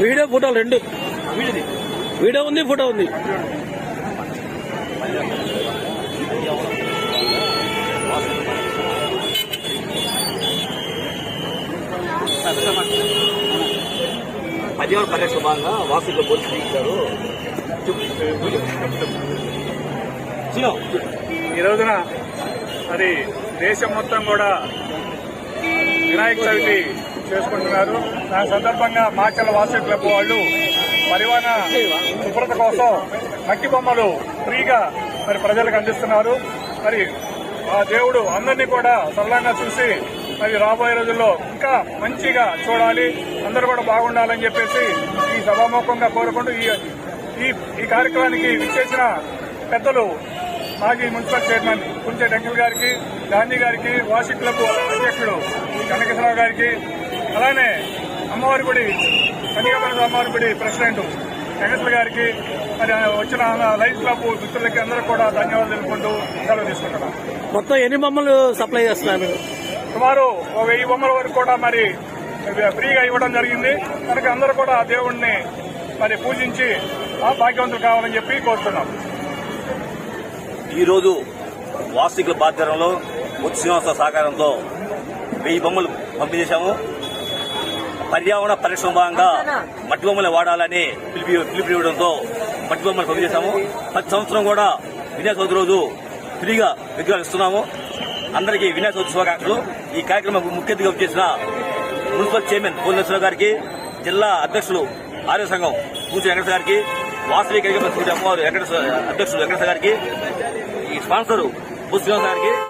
Video ఫోటోలు రెండు. Video ఉంది ఫోటో ఉంది. పర్యటన భాగంగా వాసులు పోలీసులు ఇచ్చారు ఈ రోజున మరి దేశం మొత్తం కూడా వినాయక చవితి చేసుకుంటున్నారు. దాని సందర్భంగా మాచల వాసవి క్లబ్ వాళ్ళు పరివాహన శుభ్రత కోసం మట్టి బొమ్మలు ఫ్రీగా మరి ప్రజలకు అందిస్తున్నారు. మరి ఆ దేవుడు అందరినీ కూడా సరళంగా చూసి మరి రాబోయే రోజుల్లో ఇంకా మంచిగా చూడాలి అందరూ కూడా బాగుండాలని చెప్పేసి ఈ సభాముఖంగా కోరుకుంటూ ఈ ఈ కార్యక్రమానికి విచ్చేసిన పెద్దలు మాజీ మున్సిపల్ చైర్మన్ కుంచె టెంకల్ గారికి గాంధీ గారికి వాసి క్లబ్ అధ్యక్షుడు కనకేశ్వరరావు గారికి అలానే అమ్మవారి గుడి కనికపల్లి అమ్మవారి గుడి ప్రెసిడెంట్ వెంకటేశ్వర గారికి మరి వచ్చిన లైఫ్ క్లబ్ మిత్రులకి అందరూ కూడా ధన్యవాదాలు తెలుపుకుంటూ సెలవు తీసుకుంటున్నాం. మొత్తం ఎన్ని బొమ్మలు సప్లై చేస్తున్నారు? మీరు సుమారు ఒక వెయ్యి బొమ్మల వరకు కూడా మరి ఫ్రీగా ఇవ్వడం జరిగింది. కనుక అందరూ కూడా ఆ దేవుణ్ణి మరి పూజించి ఆ భాగ్యవంతులు కావాలని చెప్పి కోరుతున్నాం. ఈ రోజు వాస్తుకుల బాధ్యతలో శ్రీనివాస సహకారంతో వెయ్యి బొమ్మలు పంపిణీ చేశాము. పర్యావరణ పరిశ్రమ భాగంగా మట్టి బొమ్మలు వాడాలని పిలిపి పిలుపు ఇవ్వడంతో మట్టి బొమ్మలు పంపిణీ చేశాము. ప్రతి సంవత్సరం కూడా వినాయక చవితి రోజు ఫ్రీగా విగ్రహాలు ఇస్తున్నాము. అందరికీ వినాయక చవితి శుభాకాంక్షలు. ఈ కార్యక్రమం ముఖ్య అతిథిగా చేసిన మున్సిపల్ చైర్మన్ పూర్ణేశ్వర గారికి జిల్లా అధ్యక్షులు ఆర్య సంఘం పూజ వెంకటేశ్వర గారికి వాసవి కరిగమ్మ అధ్యక్షులు వెంకటేశ్వర గారికి ఈ స్పాన్సర్ పూజ గారికి.